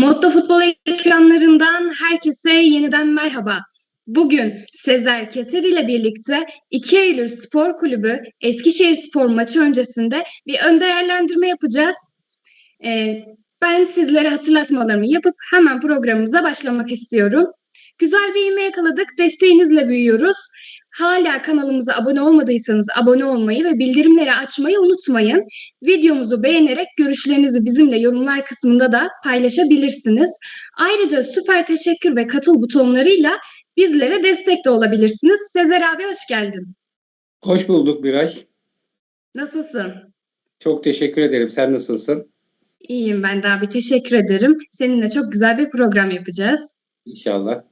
Modda Futbol ekranlarından herkese yeniden merhaba. Bugün Sezer Keser ile birlikte 2 Eylül Spor Kulübü Eskişehir Spor maçı öncesinde bir ön değerlendirme yapacağız. Ee, ben sizlere hatırlatmalarımı yapıp hemen programımıza başlamak istiyorum. Güzel bir ivme yakaladık. Desteğinizle büyüyoruz. Hala kanalımıza abone olmadıysanız abone olmayı ve bildirimleri açmayı unutmayın. Videomuzu beğenerek görüşlerinizi bizimle yorumlar kısmında da paylaşabilirsiniz. Ayrıca süper teşekkür ve katıl butonlarıyla bizlere destek de olabilirsiniz. Sezer abi hoş geldin. Hoş bulduk Biray. Nasılsın? Çok teşekkür ederim. Sen nasılsın? İyiyim ben de abi teşekkür ederim. Seninle çok güzel bir program yapacağız. İnşallah.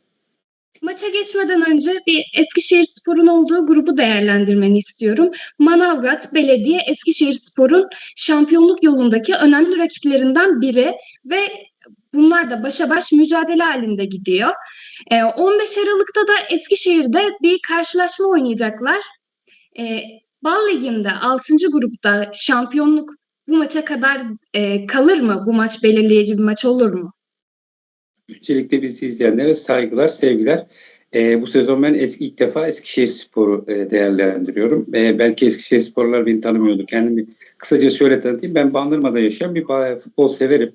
Maça geçmeden önce bir Eskişehir Spor'un olduğu grubu değerlendirmeni istiyorum. Manavgat Belediye Eskişehir Spor'un şampiyonluk yolundaki önemli rakiplerinden biri ve bunlar da başa baş mücadele halinde gidiyor. Ee, 15 Aralık'ta da Eskişehir'de bir karşılaşma oynayacaklar. Ee, Bal Ligi'nde 6. grupta şampiyonluk bu maça kadar e, kalır mı? Bu maç belirleyici bir maç olur mu? Öncelikle bizi izleyenlere saygılar, sevgiler. Ee, bu sezon ben eski, ilk defa Eskişehir Spor'u e, değerlendiriyorum. E, belki Eskişehir Sporlar beni tanımıyordur. Kendimi kısaca şöyle tanıtayım. Ben Bandırma'da yaşayan bir futbol severim.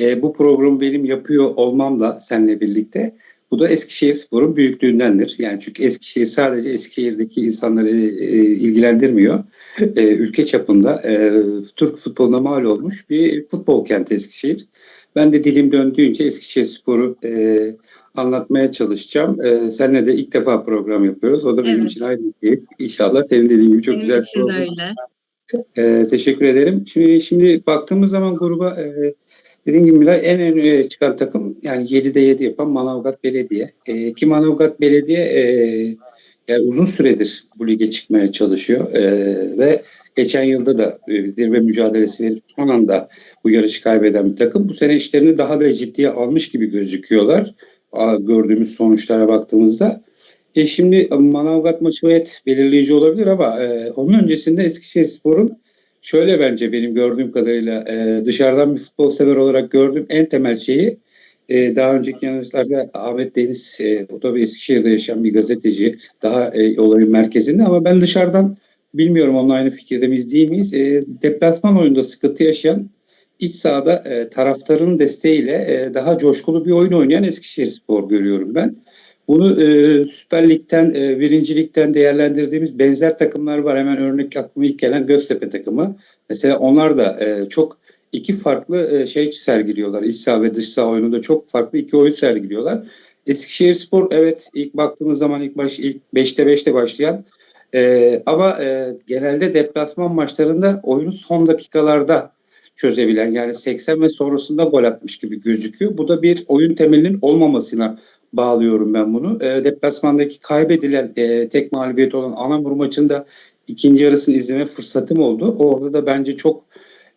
E, bu programı benim yapıyor olmam da seninle birlikte. Bu da Eskişehir Spor'un büyüklüğündendir. Yani çünkü Eskişehir sadece Eskişehir'deki insanları e, ilgilendirmiyor. E, ülke çapında e, Türk futboluna mal olmuş bir futbol kenti Eskişehir. Ben de dilim döndüğünce Eskişehir Spor'u e, anlatmaya çalışacağım. E, seninle de ilk defa program yapıyoruz. O da benim Evet. için ayrı bir keyif. İnşallah senin dediğin gibi çok Benim güzel bir program. öyle. E, teşekkür ederim. Şimdi, şimdi baktığımız zaman gruba e, dediğim gibi en öne çıkan takım yani 7'de 7 yapan Manavgat Belediye. E, ki Manavgat Belediye e, yani uzun süredir bu lige çıkmaya çalışıyor E, ve geçen yılda da e, zirve mücadelesi verip son anda bu yarışı kaybeden bir takım. Bu sene işlerini daha da ciddiye almış gibi gözüküyorlar. A, gördüğümüz sonuçlara baktığımızda. E şimdi Manavgat maçı evet belirleyici olabilir ama e, onun öncesinde Eskişehirspor'un şöyle bence benim gördüğüm kadarıyla e, dışarıdan bir futbol sever olarak gördüğüm en temel şeyi e, daha önceki yanlışlarda Ahmet Deniz e, o da bir Eskişehir'de yaşayan bir gazeteci daha e, olayın merkezinde ama ben dışarıdan bilmiyorum onunla aynı fikirde miyiz değil miyiz e, deplasman oyunda sıkıntı yaşayan iç sahada e, taraftarın desteğiyle e, daha coşkulu bir oyun oynayan Eskişehirspor görüyorum ben. Bunu e, Süper Lig'den, e, birincilikten değerlendirdiğimiz benzer takımlar var. Hemen örnek aklıma ilk gelen Göztepe takımı. Mesela onlar da e, çok iki farklı e, şey sergiliyorlar. İç saha ve dış saha oyununda çok farklı iki oyun sergiliyorlar. Eskişehirspor evet ilk baktığımız zaman ilk baş ilk 5'te 5'te başlayan e, ama e, genelde deplasman maçlarında oyunu son dakikalarda çözebilen yani 80 ve sonrasında gol atmış gibi gözüküyor. Bu da bir oyun temelinin olmamasına bağlıyorum ben bunu. E, deplasmandaki kaybedilen e, tek mağlubiyet olan Anamur maçında ikinci yarısını izleme fırsatım oldu. Orada da bence çok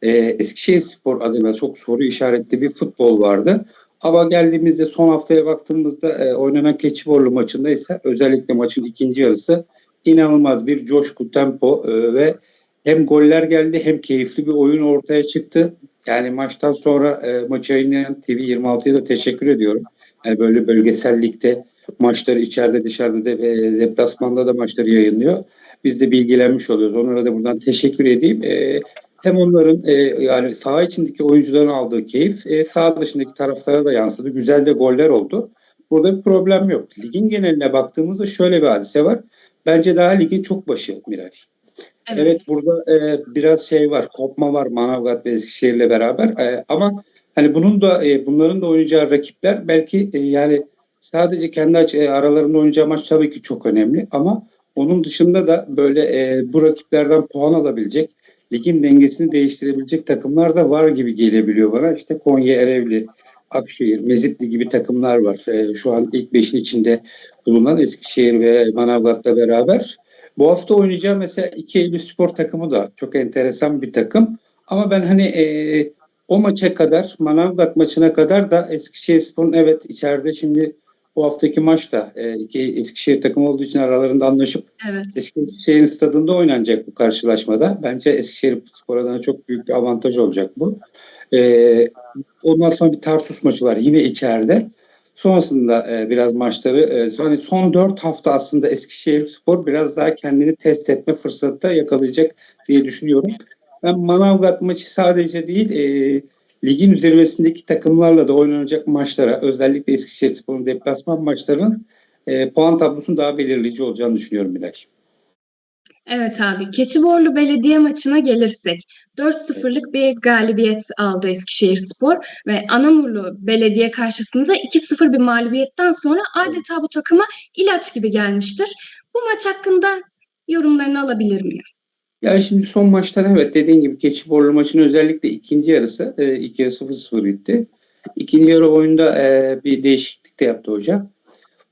e, Eskişehir Spor adına çok soru işaretli bir futbol vardı. Ama geldiğimizde son haftaya baktığımızda e, oynanan Keçiborlu maçında ise özellikle maçın ikinci yarısı inanılmaz bir coşku, tempo e, ve hem goller geldi hem keyifli bir oyun ortaya çıktı. Yani maçtan sonra e, maçı yayınlayan TV26'ya da teşekkür ediyorum. Yani böyle bölgesellikte maçları içeride dışarıda da ve deplasmanda da maçları yayınlıyor. Biz de bilgilenmiş oluyoruz. Onlara da buradan teşekkür edeyim. E, hem onların e, yani saha içindeki oyuncuların aldığı keyif e, saha dışındaki taraflara da yansıdı. Güzel de goller oldu. Burada bir problem yok. Ligin geneline baktığımızda şöyle bir hadise var. Bence daha ligin çok başı Miray. Evet. Evet, burada e, biraz şey var, kopma var Manavgat ve Eskişehir'le beraber. E, ama hani bunun da e, bunların da oynayacağı rakipler belki e, yani sadece kendi aç- e, aralarında oynayacağı maç tabii ki çok önemli ama onun dışında da böyle e, bu rakiplerden puan alabilecek, ligin dengesini değiştirebilecek takımlar da var gibi gelebiliyor bana. İşte Konya, Ereğli, Akşehir, Mezitli gibi takımlar var. E, şu an ilk beşin içinde bulunan Eskişehir ve Manavgat'la beraber. Bu hafta oynayacağı mesela 2 Eylül Spor takımı da çok enteresan bir takım. Ama ben hani e, o maça kadar, Manavgat maçına kadar da Eskişehirspor'un evet içeride şimdi Bu haftaki maçta e, iki Eskişehir takımı olduğu için aralarında anlaşıp Evet. Eskişehir'in stadında oynanacak bu karşılaşmada. Bence Eskişehir spor adına çok büyük bir avantaj olacak bu. Ee, ondan sonra bir Tarsus maçı var yine içeride. Sonrasında e, biraz maçları e, hani son dört hafta aslında Eskişehir Spor biraz daha kendini test etme fırsatı da yakalayacak diye düşünüyorum. Ben Manavgat maçı sadece değil e, ligin zirvesindeki takımlarla da oynanacak maçlara özellikle Eskişehir Spor'un deplasman maçlarının e, puan tablosunun daha belirleyici olacağını düşünüyorum Bilal. Evet abi. Keçiborlu Belediye maçına gelirsek 4-0'lık bir galibiyet aldı Eskişehir Spor ve Anamurlu Belediye karşısında 2-0 bir mağlubiyetten sonra adeta bu takıma ilaç gibi gelmiştir. Bu maç hakkında yorumlarını alabilir miyim? Ya şimdi son maçtan evet dediğin gibi Keçiborlu maçının özellikle ikinci yarısı e, ilk yarı 0-0 bitti. İkinci yarı oyunda e, bir değişiklik de yaptı hocam.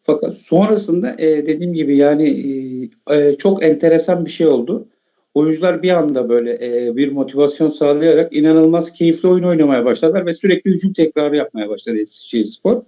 Fakat sonrasında e, dediğim gibi yani e, e, çok enteresan bir şey oldu. Oyuncular bir anda böyle e, bir motivasyon sağlayarak inanılmaz keyifli oyun oynamaya başladılar ve sürekli hücum tekrarı yapmaya başladı Eskişehir Spor.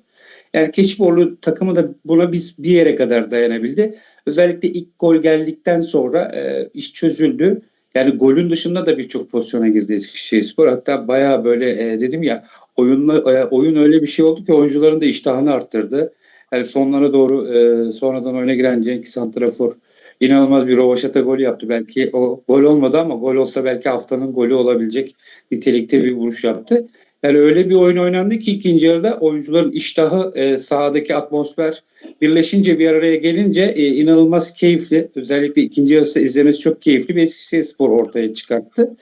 Yani Keçiborlu takımı da buna biz bir yere kadar dayanabildi. Özellikle ilk gol geldikten sonra e, iş çözüldü. Yani golün dışında da birçok pozisyona girdi Eskişehirspor. Hatta bayağı böyle e, dedim ya oyunla, e, oyun öyle bir şey oldu ki oyuncuların da iştahını arttırdı. Yani sonlara doğru e, sonradan oyuna giren Cenk Santrafor inanılmaz bir rovaşata gol yaptı. Belki o gol olmadı ama gol olsa belki haftanın golü olabilecek nitelikte bir vuruş yaptı. Yani öyle bir oyun oynandı ki ikinci yarıda oyuncuların iştahı, e, sahadaki atmosfer birleşince bir araya gelince e, inanılmaz keyifli. Özellikle ikinci yarısı izlemesi çok keyifli bir Eskişehir Spor ortaya çıkarttı.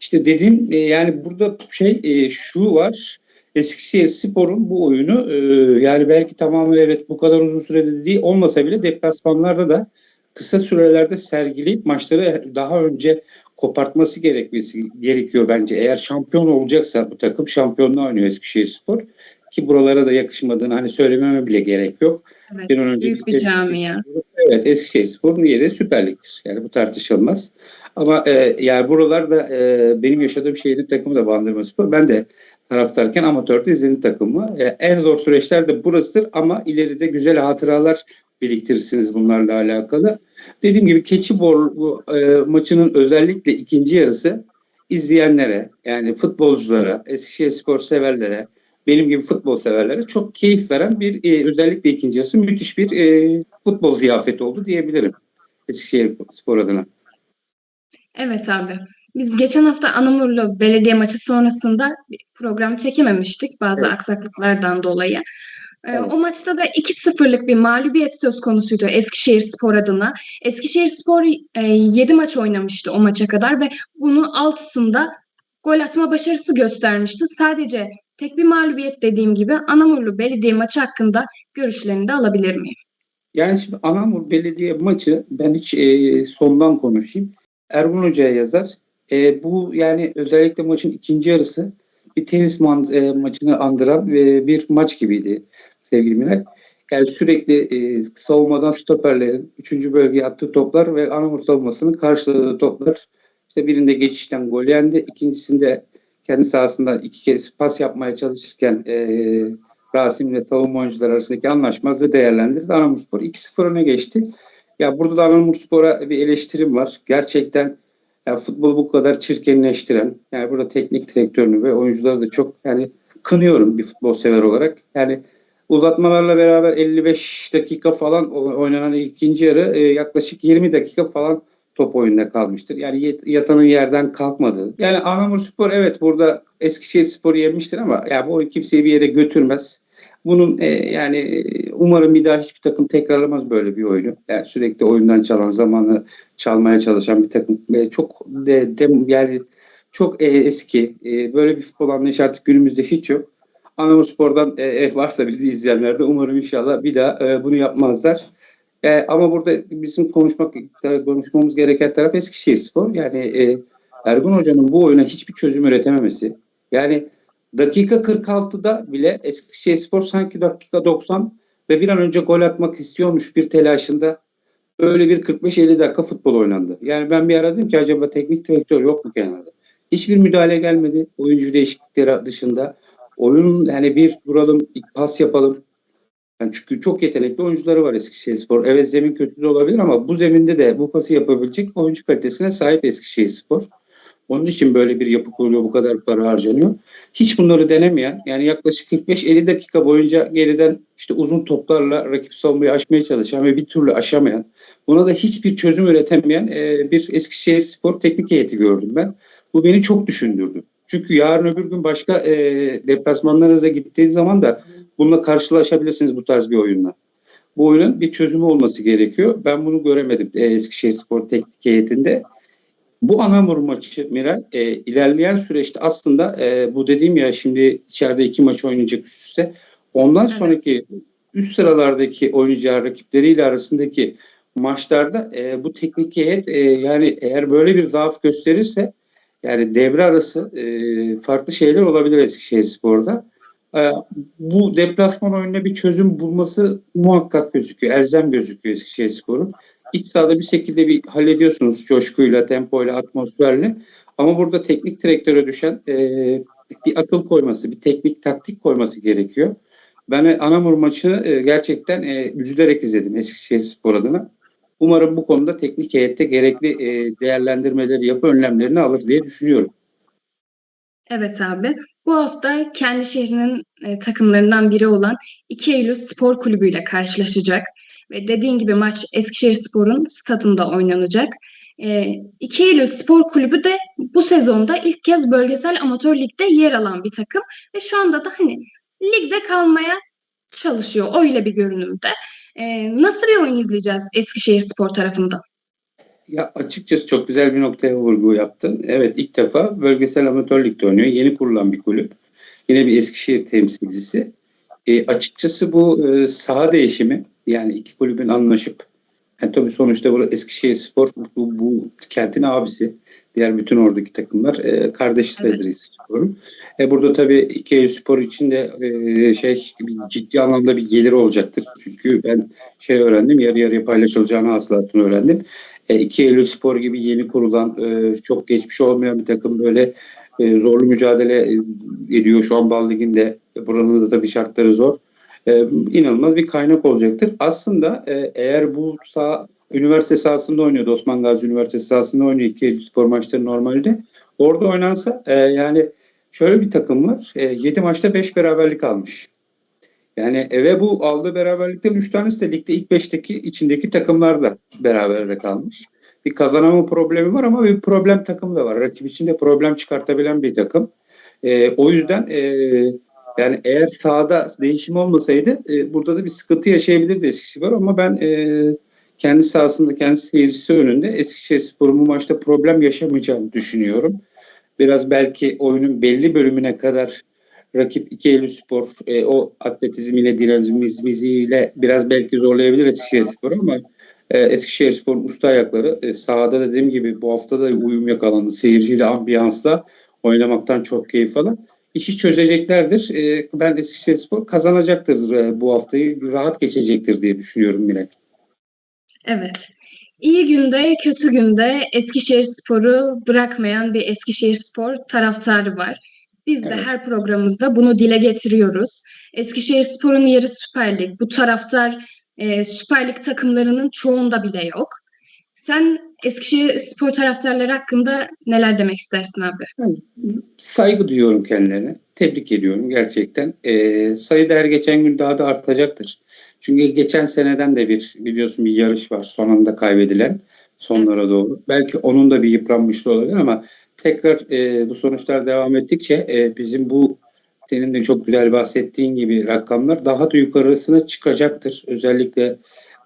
İşte dediğim e, yani burada şey e, şu var. Eskişehir Spor'un bu oyunu e, yani belki tamamen evet bu kadar uzun sürede değil olmasa bile deplasmanlarda da kısa sürelerde sergileyip maçları daha önce kopartması gerekmesi gerekiyor bence. Eğer şampiyon olacaksa bu takım şampiyonluğa oynuyor Eskişehir Spor. Ki buralara da yakışmadığını hani söylememe bile gerek yok. Evet. Bir önce büyük bir camia. Evet Eskişehir Spor'un yeri Süper Lig'dir. Yani bu tartışılmaz. Ama e, yani buralarda e, benim yaşadığım şehrin takımı da Bandırma Spor. Ben de taraftarken amatörde izledim takımı. E, en zor süreçler de burasıdır ama ileride güzel hatıralar biriktirirsiniz bunlarla alakalı. Dediğim gibi Keçibor e, maçının özellikle ikinci yarısı izleyenlere yani futbolculara, Eskişehir Spor severlere, benim gibi futbol severlere çok keyif veren bir e, özellikle ikinci yarısı müthiş bir e, futbol ziyafeti oldu diyebilirim Eskişehir Spor adına. Evet abi. Biz geçen hafta Anamurlu Belediye maçı sonrasında bir program çekememiştik bazı Evet. aksaklıklardan dolayı. Ee, Evet. O maçta da 2-0'lık bir mağlubiyet söz konusuydu Eskişehir Spor adına. Eskişehir Spor 7 maç oynamıştı o maça kadar ve bunun altısında gol atma başarısı göstermişti. Sadece tek bir mağlubiyet dediğim gibi Anamurlu Belediye maçı hakkında görüşlerini de alabilir miyim? Yani şimdi Anamur Belediye maçı ben hiç e, sondan konuşayım. Ergun Hoca'ya yazar. E, bu yani özellikle maçın ikinci yarısı bir tenis man, e, maçını andıran e, bir maç gibiydi sevgili Miray. Yani sürekli e, savunmadan stoperlerin 3. bölgeye attığı toplar ve Anamur savunmasının karşıladığı toplar. İşte birinde geçişten gol yendi. ikincisinde kendi sahasında iki kez pas yapmaya çalışırken e, Rasim ve savunma oyuncular arasındaki anlaşmazlığı değerlendirdi. Anamurspor 2-0 öne geçti. Ya burada da Anamurspor'a bir eleştirim var. Gerçekten ya futbolu bu kadar çirkinleştiren, yani burada teknik direktörünü ve oyuncuları da çok yani kınıyorum bir futbol sever olarak. Yani uzatmalarla beraber 55 dakika falan oynanan ikinci yarı e, yaklaşık 20 dakika falan top oyunda kalmıştır. Yani yatanın yerden kalkmadı. Yani Anamurspor evet burada Eskişehir Spor'u yenmiştir ama ya bu kimseyi bir yere götürmez. Bunun e, yani e, umarım bir daha hiçbir takım tekrarlamaz böyle bir oyunu. Yani sürekli oyundan çalan zamanı çalmaya çalışan bir takım. E, çok de, de- yani çok e, eski. E, böyle bir futbol anlayışı artık günümüzde hiç yok. Anamurspor'dan e, e, varsa bizi izleyenler de umarım inşallah bir daha e, bunu yapmazlar. E, ama burada bizim konuşmak konuşmamız gereken taraf Eskişehir Spor. Yani e, Ergun Hoca'nın bu oyuna hiçbir çözüm üretememesi. Yani dakika 46'da bile Eskişehir Spor sanki dakika 90 ve bir an önce gol atmak istiyormuş bir telaşında öyle bir 45-50 dakika futbol oynandı. Yani ben bir ara dedim ki acaba teknik direktör yok mu kenarda? Hiçbir müdahale gelmedi oyuncu değişiklikleri dışında. Oyun yani bir duralım, pas yapalım. Yani çünkü çok yetenekli oyuncuları var Eskişehirspor. Evet zemin kötü de olabilir ama bu zeminde de bu pası yapabilecek oyuncu kalitesine sahip Eskişehirspor. Onun için böyle bir yapı kuruluyor, bu kadar para harcanıyor. Hiç bunları denemeyen, yani yaklaşık 45-50 dakika boyunca geriden işte uzun toplarla rakip savunmayı aşmaya çalışan ve bir türlü aşamayan, buna da hiçbir çözüm üretemeyen bir Eskişehirspor teknik heyeti gördüm ben. Bu beni çok düşündürdü. Çünkü yarın öbür gün başka e, deplasmanlarınıza gittiğiniz zaman da bununla karşılaşabilirsiniz bu tarz bir oyunla. Bu oyunun bir çözümü olması gerekiyor. Ben bunu göremedim e, Eskişehirspor teknik heyetinde. Bu Anamur maçı Miray e, ilerleyen süreçte aslında e, bu dediğim ya şimdi içeride iki maç oynayacak üst üste. Ondan Evet. sonraki üst sıralardaki oynayacağı rakipleriyle arasındaki maçlarda e, bu teknik heyet e, yani eğer böyle bir zaaf gösterirse yani devre arası e, farklı şeyler olabilir Eskişehirspor'da. E, bu deplasman oyununa bir çözüm bulması muhakkak gözüküyor. Elzem gözüküyor Eskişehirspor'un. İç sahada bir şekilde bir hallediyorsunuz coşkuyla, tempoyla, atmosferle. Ama burada teknik direktöre düşen e, bir akıl koyması, bir teknik taktik koyması gerekiyor. Ben Anamur maçını e, gerçekten e, üzülerek izledim Eskişehirspor adına. Umarım bu konuda teknik heyette gerekli e, değerlendirmeleri yapıp önlemlerini alır diye düşünüyorum. Evet abi. Bu hafta kendi şehrinin e, takımlarından biri olan 2 Eylül Spor Kulübü ile karşılaşacak. Ve dediğin gibi maç Eskişehirspor'un stadında oynanacak. E, 2 Eylül Spor Kulübü de bu sezonda ilk kez bölgesel amatör ligde yer alan bir takım. Ve şu anda da hani ligde kalmaya çalışıyor. Öyle bir görünümde. E, nasıl bir oyun izleyeceğiz Eskişehirspor tarafından? Ya açıkçası çok güzel bir noktaya vurgu yaptın. Evet ilk defa bölgesel amatör ligde oynuyor. Yeni kurulan bir kulüp. Yine bir Eskişehir temsilcisi. E, açıkçası bu e, saha değişimi yani iki kulübün anlaşıp yani tabii sonuçta bu Eskişehir Spor bu, bu kentin abisi. Diğer bütün oradaki takımlar e, kardeş sayılır Eskişehir'in. E, burada tabii Eylül Spor için de e, şey ciddi anlamda bir gelir olacaktır. Çünkü ben şey öğrendim yarı yarıya paylaşılacağını hasılatını öğrendim. E, 2 Eylül Spor gibi yeni kurulan e, çok geçmiş olmayan bir takım böyle e, zorlu mücadele e, ediyor şu an Bal Ligi'nde. E, Buranın da tabii şartları zor. E, inanılmaz bir kaynak olacaktır. Aslında e, eğer bu saha üniversite sahasında oynuyordu. Osman Gazi Üniversitesi sahasında oynuyor 2 Eylül Spor maçları normalde. Orada oynansa e, yani şöyle bir takım var. E, 7 maçta 5 beraberlik almış. Yani e, ve bu aldığı beraberlikten 3 tanesi de ligde ilk 5'teki içindeki takımlarla beraber kalmış. Bir kazanama problemi var ama bir problem takım da var. Rakip içinde problem çıkartabilen bir takım. E, o yüzden e, yani eğer sahada değişim olmasaydı e, burada da bir sıkıntı yaşayabilirdi Eskişehir ama ben e, kendi sahasında kendi seyircisi önünde Eskişehirspor'un bu maçta problem yaşamayacağını düşünüyorum. Biraz belki oyunun belli bölümüne kadar rakip 2 Eylül Spor e, o atletizmiyle, dinamizmiyle biraz belki zorlayabilir Eskişehirspor ama e, Eskişehirspor'un usta ayakları e, sahada dediğim gibi bu hafta da uyum yakalandı. Seyirciyle, ambiyansla oynamaktan çok keyif alan. İşi çözeceklerdir. E, ben Eskişehirspor kazanacaktır e, bu haftayı. Rahat geçecektir diye düşünüyorum Milek. Evet. İyi günde, kötü günde Eskişehirspor'u bırakmayan bir Eskişehirspor taraftarı var. Biz de Evet. her programımızda bunu dile getiriyoruz. Eskişehirspor'un yeri Süper Lig. Bu taraftar e, Süper Lig takımlarının çoğunda bile yok. Sen Eskişehirspor taraftarları hakkında neler demek istersin abi? Saygı duyuyorum kendilerine. Tebrik ediyorum gerçekten. Ee, sayı da her geçen gün daha da artacaktır. Çünkü geçen seneden de bir biliyorsun bir yarış var son anda kaybedilen sonlara doğru. Belki onun da bir yıpranmışlığı olabilir ama tekrar e, bu sonuçlar devam ettikçe e, bizim bu senin de çok güzel bahsettiğin gibi rakamlar daha da yukarısına çıkacaktır. Özellikle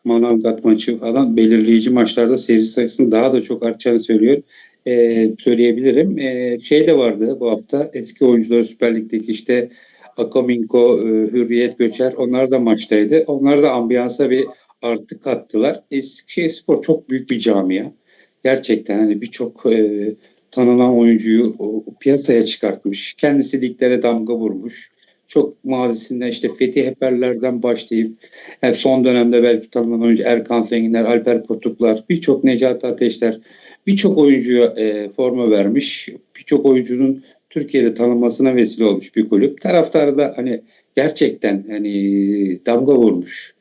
Manavgat maçı falan belirleyici maçlarda seyir sayısının daha da çok artacağını söylüyor. E, söyleyebilirim. E, şey de vardı bu hafta eski oyuncular Süper Lig'deki işte Akaminko, e, Hürriyet Göçer onlar da maçtaydı. Onlar da ambiyansa bir artı kattılar. Eskişehirspor çok büyük bir camia. Gerçekten hani birçok e, tanınan oyuncuyu o, piyasaya çıkartmış. Kendisi liglere damga vurmuş. Çok mazisinden işte Fethi Heperler'den başlayıp yani son dönemde belki tanınan oyuncu Erkan Zenginler, Alper Potuklar, birçok Necati Ateşler, birçok oyuncuya e, forma vermiş. Birçok oyuncunun Türkiye'de tanınmasına vesile olmuş bir kulüp. Taraftarı da hani gerçekten hani damga vurmuş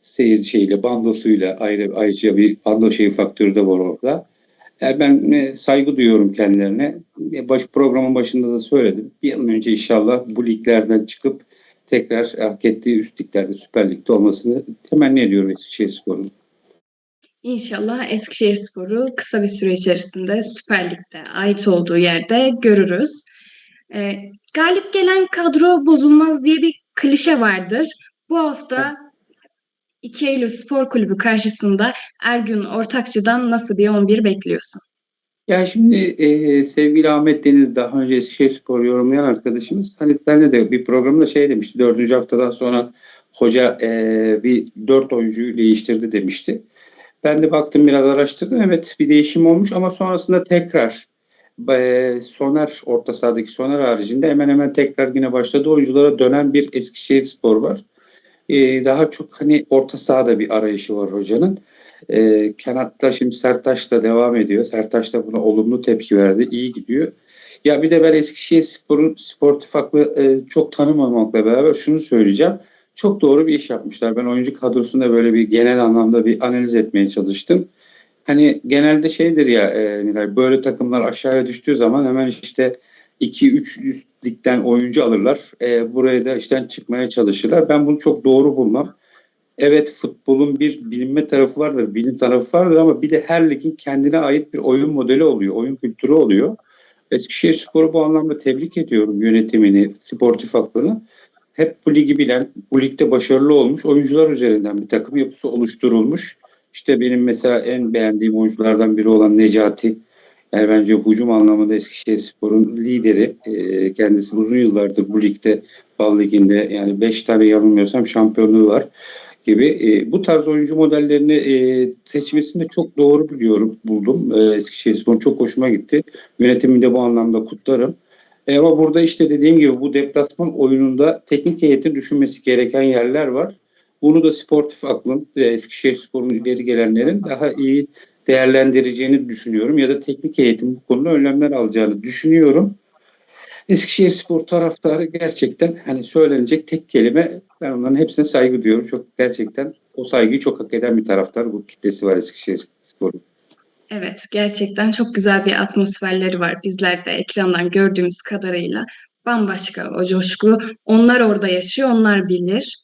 seyir şeyle, bandosuyla ayrı ayrıca bir bando şeyi faktörü de var orada. Yani ben e, saygı duyuyorum kendilerine. E, Baş, programın başında da söyledim. Bir an önce inşallah bu liglerden çıkıp tekrar hak ettiği üst liglerde Süper Lig'de olmasını temenni ediyorum Eskişehirspor'un. İnşallah Eskişehirspor'u kısa bir süre içerisinde Süper Lig'de ait olduğu yerde görürüz. Ee, galip gelen kadro bozulmaz diye bir klişe vardır. Bu hafta 2 Eylül Spor Kulübü karşısında Ergün Ortakçı'dan nasıl bir 11 bekliyorsun? Ya şimdi e, sevgili Ahmet Deniz daha önce Eskişehirspor yorumlayan arkadaşımız senle de bir programda şey demişti. Dördüncü haftadan sonra hoca e, bir dört oyuncuyu değiştirdi demişti. Ben de baktım biraz araştırdım. Evet bir değişim olmuş ama sonrasında tekrar e, Soner orta sahadaki Soner haricinde hemen hemen tekrar yine başladı oyunculara dönen bir Eskişehirspor var. E, daha çok hani orta sahada bir arayışı var hocanın. E, Kanatta şimdi Sertaç da devam ediyor. Sertaç da buna olumlu tepki verdi. İyi gidiyor. Ya bir de ben Eskişehirspor'un sportif aklı e, çok tanımamakla beraber şunu söyleyeceğim. Çok doğru bir iş yapmışlar. Ben oyuncu kadrosunda böyle bir genel anlamda bir analiz etmeye çalıştım. Hani genelde şeydir ya e, Nilay, böyle takımlar aşağıya düştüğü zaman hemen işte 2-3 üst ligden oyuncu alırlar. E, buraya da işten çıkmaya çalışırlar. Ben bunu çok doğru bulmam. Evet futbolun bir bilinme tarafı vardır, bilim tarafı vardır ama bir de her ligin kendine ait bir oyun modeli oluyor, oyun kültürü oluyor. Eskişehirspor'u bu anlamda tebrik ediyorum yönetimini, sportif aklını. Hep bu ligi bilen, bu ligde başarılı olmuş oyuncular üzerinden bir takım yapısı oluşturulmuş. İşte benim mesela en beğendiğim oyunculardan biri olan Necati. Yani bence hücum anlamında Eskişehirspor'un lideri. Ee, kendisi uzun yıllardır bu ligde, Bal Ligi'nde yani 5 tane yanılmıyorsam şampiyonluğu var gibi. E, bu tarz oyuncu modellerini e, seçmesini çok doğru biliyorum, buldum. E, Eskişehirspor'un çok hoşuma gitti. Yönetimini de bu anlamda kutlarım. E, ama burada işte dediğim gibi bu deplasman oyununda teknik heyetin düşünmesi gereken yerler var. Bunu da sportif aklın ve Eskişehirspor'un ileri gelenlerin daha iyi değerlendireceğini düşünüyorum. Ya da teknik heyetin bu konuda önlemler alacağını düşünüyorum. Eskişehirspor taraftarı gerçekten hani söylenecek tek kelime ben onların hepsine saygı duyuyorum. Çok gerçekten o saygıyı çok hak eden bir taraftar. Bu kitlesi var Eskişehirspor'un. Evet, gerçekten çok güzel bir atmosferleri var. Bizler de ekrandan gördüğümüz kadarıyla bambaşka o coşku. Onlar orada yaşıyor, onlar bilir.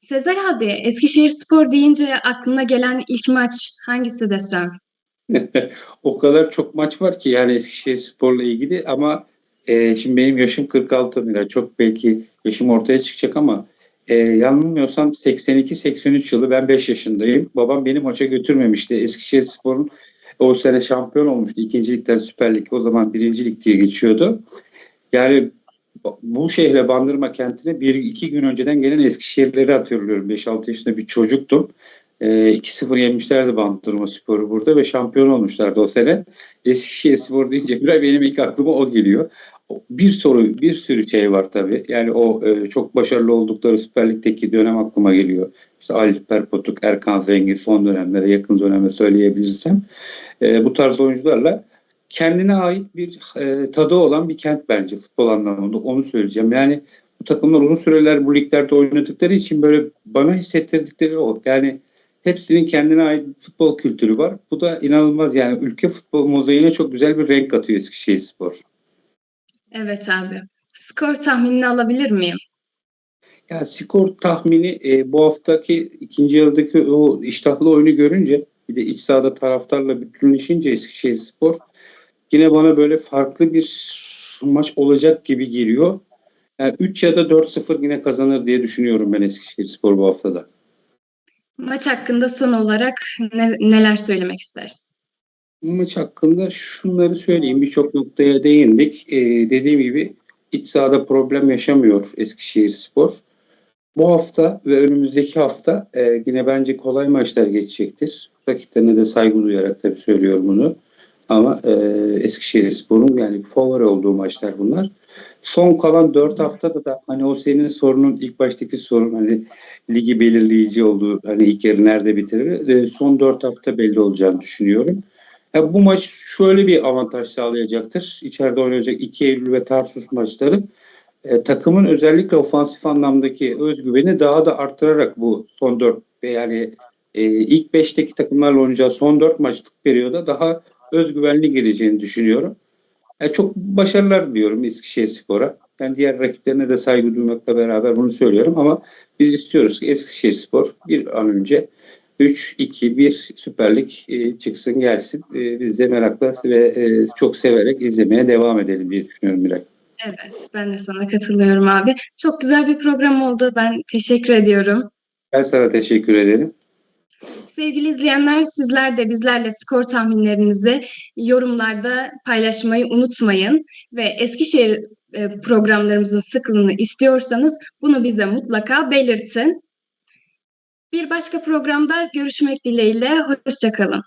Sezer abi, Eskişehirspor deyince aklına gelen ilk maç hangisi desem? o kadar çok maç var ki yani Eskişehirspor'la ilgili ama e, şimdi benim yaşım 46 lira. Çok belki yaşım ortaya çıkacak ama e, yanılmıyorsam 82-83 yılı ben 5 yaşındayım. Babam beni maça götürmemişti. Eskişehirspor'un o sene şampiyon olmuştu. İkinci ligden Süper Lig o zaman birinci lig diye geçiyordu. Yani bu şehre Bandırma kentine bir iki gün önceden gelen Eskişehirleri hatırlıyorum. 5-6 yaşında bir çocuktum. E, 2-0 yenmişlerdi Bandırma Sporu burada ve şampiyon olmuşlardı o sene. Eskişehir Spor deyince bir benim ilk aklıma o geliyor. Bir soru, bir sürü şey var tabii. Yani o e, çok başarılı oldukları Süper Lig'deki dönem aklıma geliyor. İşte Alper Potuk, Erkan Zengin son dönemlere, yakın döneme söyleyebilirsem. E, bu tarz oyuncularla kendine ait bir e, tadı olan bir kent bence futbol anlamında. Onu söyleyeceğim. Yani bu takımlar uzun süreler bu liglerde oynadıkları için böyle bana hissettirdikleri o. Yani hepsinin kendine ait futbol kültürü var. Bu da inanılmaz yani ülke futbol mozaiğine çok güzel bir renk katıyor Eskişehirspor. Evet abi. Skor tahminini alabilir miyim? Ya skor tahmini e, bu haftaki ikinci yarıdaki o iştahlı oyunu görünce bir de iç sahada taraftarla bütünleşince Eskişehirspor yine bana böyle farklı bir maç olacak gibi geliyor. Yani 3 ya da 4-0 yine kazanır diye düşünüyorum ben Eskişehirspor bu haftada. Maç hakkında son olarak ne- neler söylemek istersin? Maç hakkında şunları söyleyeyim. Birçok noktaya değindik. Ee, dediğim gibi iç sahada problem yaşamıyor Eskişehirspor. Bu hafta ve önümüzdeki hafta e, yine bence kolay maçlar geçecektir. Rakiplerine de saygı duyarak tabii söylüyorum bunu. Ama e, Eskişehirspor'un yani favori olduğu maçlar bunlar. Son kalan 4 haftada da hani o senin sorunun ilk baştaki sorun hani ligi belirleyici olduğu hani ilk yarı nerede bitirir. E, son 4 hafta belli olacağını düşünüyorum. Ya bu maç şöyle bir avantaj sağlayacaktır. İçeride oynayacak 2 Eylül ve Tarsus maçları e, takımın özellikle ofansif anlamdaki özgüveni daha da arttırarak bu son 4 ve yani e, ilk 5'teki takımlarla oynayacağı son 4 maçlık periyoda daha özgüvenli gireceğini düşünüyorum. E, çok başarılar diliyorum Eskişehir Spor'a. Ben diğer rakiplerine de saygı duymakla beraber bunu söylüyorum ama biz istiyoruz ki Eskişehir Spor bir an önce 3-2-1 Süper Lig e, çıksın gelsin. E, biz de merakla ve e, çok severek izlemeye devam edelim diye düşünüyorum Miray. Evet, ben de sana katılıyorum abi. Çok güzel bir program oldu. Ben teşekkür ediyorum. Ben sana teşekkür ederim. Sevgili izleyenler, sizler de bizlerle skor tahminlerinizi yorumlarda paylaşmayı unutmayın ve Eskişehir e, programlarımızın sıklığını istiyorsanız bunu bize mutlaka belirtin. Bir başka programda görüşmek dileğiyle, hoşçakalın.